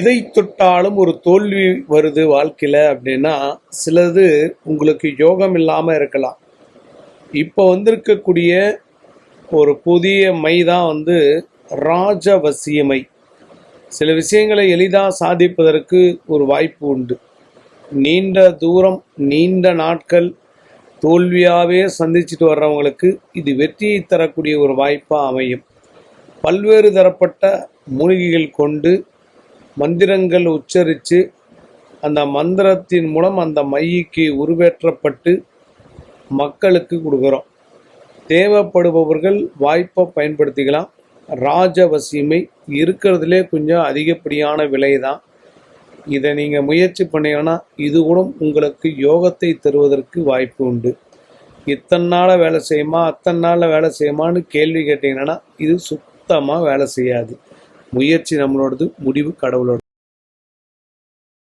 எதை தொட்டாலும் ஒரு தோல்வி வருது வாழ்க்கையில் அப்படின்னா சிலது உங்களுக்கு யோகம் இல்லாமல் இருக்கலாம். இப்போ வந்திருக்கக்கூடிய ஒரு புதிய மை தான் வந்து ராஜவசியமை. சில விஷயங்களை எளிதாக சாதிப்பதற்கு ஒரு வாய்ப்பு உண்டு. நீண்ட தூரம் நீண்ட நாட்கள் தோல்வியாகவே சந்திச்சுட்டு வர்றவங்களுக்கு இது வெற்றியை தரக்கூடிய ஒரு வாய்ப்பாக அமையும். பல்வேறு தரப்பட்ட மூலிகைகள் கொண்டு மந்திரங்கள் உச்சரித்து அந்த மந்திரத்தின் மூலம் அந்த மைக்கு உருவேற்றப்பட்டு மக்களுக்கு கொடுக்குறோம். தேவைப்படுபவர்கள் வாய்ப்பை பயன்படுத்திக்கலாம். ராஜவசியமை இருக்கிறதுலே கொஞ்சம் அதிகப்படியான விலை தான் இதை நீங்கள் முயற்சி பண்ணீங்கன்னா இது கூட உங்களுக்கு யோகத்தை தருவதற்கு வாய்ப்பு உண்டு. இத்தனை நாளாக வேலை செய்யுமா அத்தனை நாளில் வேலை செய்யுமான்னு கேள்வி கேட்டிங்கன்னா இது சுத்தமாக வேலை செய்யாது. முயற்சி நம்மளோடது முடிவு கடவுளோட